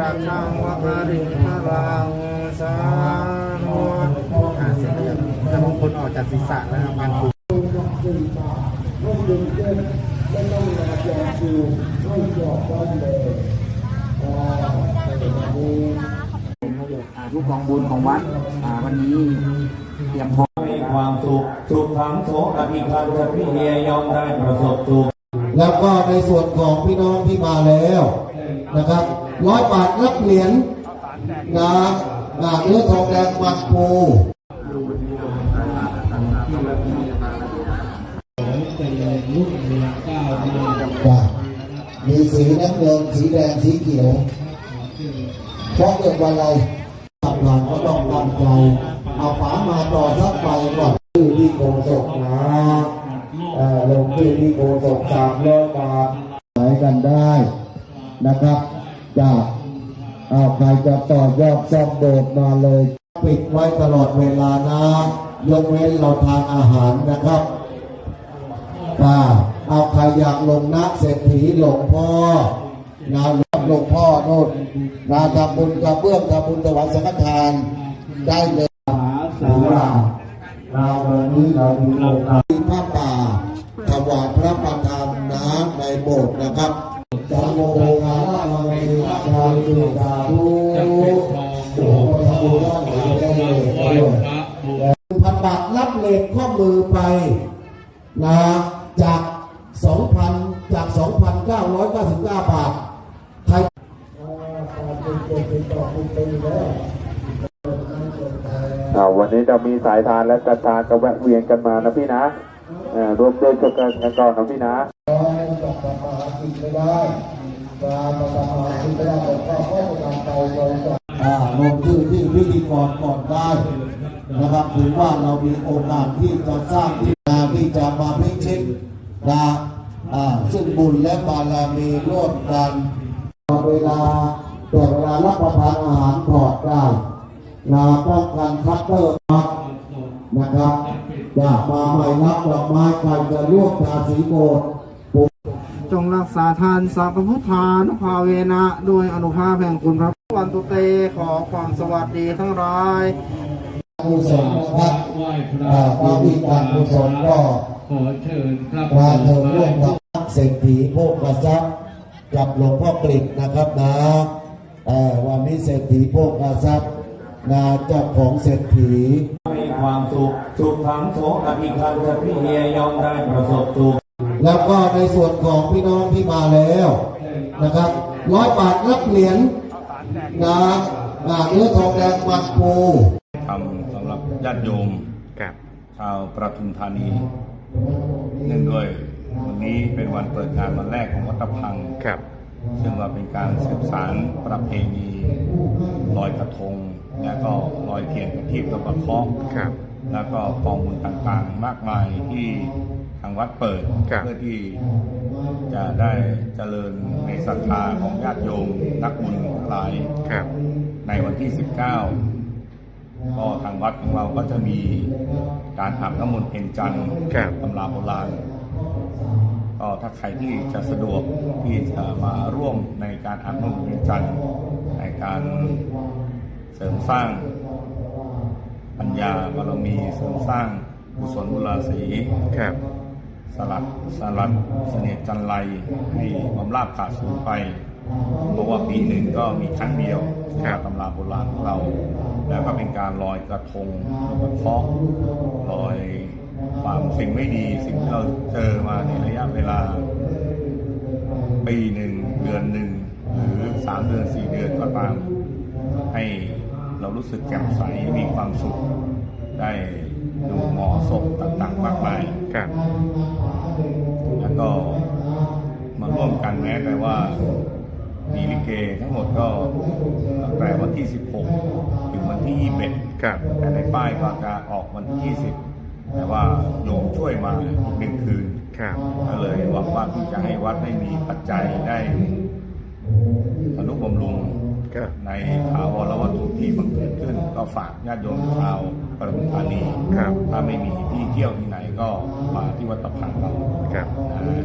ราชังวะคาริพลังสาธุอ่าเสร็จแล้วจะมงคลออกจากศีรษะแล้วงานครูอ่าทุกกองบุญของวัดวันนี้เตรียมพร้อมมีความสุข สุขขังโสอภิคันจะพิเฮยอมได้ประสบสุข แล้วก็ในส่วนของพี่น้องที่มาแล้วนะครับ ร้อยบาทรับเหรียญนะนะเนื้อทองแดงมันปูมีสีน้ำเงินสีแดงสีเขียวเพราะเกิดวันอะไรตับหลังก็ต้องตั้งใจเอาฝามาต่อสักไปก่อนชื่อที่โกศกนะลงชื่อที่โกศกสามร้อยบาทขายกันได้นะครับ จากเอาใครจะต่อยอดซ่อมโบสถ์มาเลย ปิดไว้ตลอดเวลานะยกเว้นเราทานอาหารนะครับอ่าเอาใครอยากลงนักเศรษฐีหลวงพ่อนาหลวงพ่อโน่นนาทำบุญกระเบื้องทำบุญถวายสังฆทานได้เลยสาราเราวันนี้เรามีโอกาส หทำบุญได้หลยได้เลยพันบาทรับเลขข้อมือไปนะจาก2,000จาก2,999บาทใครอ่าวันนี้จะมีสายทานและจันทานก็แวะเวียนกันมานะพี่นะเอ่อรวมด้วยช่วยกันกันก่อนนะพี่นะไม่ได้การประมากินไม่ได้ผมก็ข้อมูลการไปโดยอ่าลงชื่อที่พิ ธีกรก่อนได้นะครับถือว่าเรามีโอกาสที่จะสร้างที่นาที่จะมาพิชิตนะอ่าซึ่งบุญและบารมีร่วมกันเวลาแต่เวลารับประทานอาหารถอดได้นะป้องกันคัตเตอร์นะครับอยากมาใหม่นับดอกไม้ใครจะร่วมทาสีโบสถ์ จงรักษาทานสัพพุทธานุภาเวนะโดยอนุภาพแห่งคุณพระวันตุเตขอความสวัสดีทั้งหลายกุศลนะครับอ่าวิธีการกุศลก็ขอเชิญครับมาเถิดร่วมกับเศรษฐีโภคทรัพย์กับหลวงพ่อกฤษนะครับนะเอ่อวันนี้เศรษฐีโภคทรัพย์นะเจ้าของเศรษฐีมีความสุข สุขขังโสอภิคันจะพิเฮยอมได้ประสบสุข แล้วก็ในส่วนของพี่น้องที่มาแล้วนะครับร้อยบาทรับเหรียญนะอ่าเนื้อทองแดงมันปูทำสำหรับญาติโยมชาวประทุมธานีเนื่องด้วยวันนี้เป็นวันเปิดงานวันแรกของวัดตะพังครับซึ่งว่าเป็นการสืบสารประเพณีลอยกระทง และก็ลอยเทียนประทีปกับประเคราะห์ครับแล้วก็กองบุญต่างๆ มากมายที่ ทางวัดเปิดครับ เพื่อที่จะได้เจริญในศรัทธาของญาติโยมนักบุญทั้งหลาย ครับ ในวันที่ 19 ก็ทางวัดของเราก็จะมีการอาบน้ำมนต์เพ็ญจันทร์ครับ ตำราโบราณก็ถ้าใครที่จะสะดวกที่จะมาร่วมในการอาบน้ำมนต์เพ็ญจันทร์ในการเสริมสร้าง ปัญญาบารมีเสริมสร้างกุศลบุราศี ครับ สลัดสลัดเสน่ห์จันไรให้ความลาบขาดสูญไปเพราะว่าปีหนึ่งก็มีครั้งเดียวครับตำราโบราณของเรา แล้วก็เป็นการลอยกระทงลอยกระเคราะห์ลอยความสิ่งไม่ดีสิ่งที่เราเจอมาในระยะเวลา ปีหนึ่งเดือนหนึ่งหรือสามเดือนสี่เดือนก็ตามให้เรารู้สึกแจ่มใสมีความสุขได้ ดูหมอศพต่างๆมากมายครับแล้วก็มาร่วมกันแม้แต่ว่ามีลิเกทั้งหมดก็ตั้งแต่วันที่ 16 ถึงวันที่ 21ครับแต่ในป้ายก็จะออกวันที่ 20 แต่ว่าโยมช่วยมาอีกหนึ่งคืนครับก็เลยหวังว่าที่จะให้วัดได้มีปัจจัยได้อนุบำรุงครับในถาวรวัตถุที่บังเกิดขึ้น ก็ฝากญาติโยมชาวปทุมธานีครับ ถ้าไม่มีที่เที่ยวที่ไหนก็มาที่วัดตะพังเราครับ นะ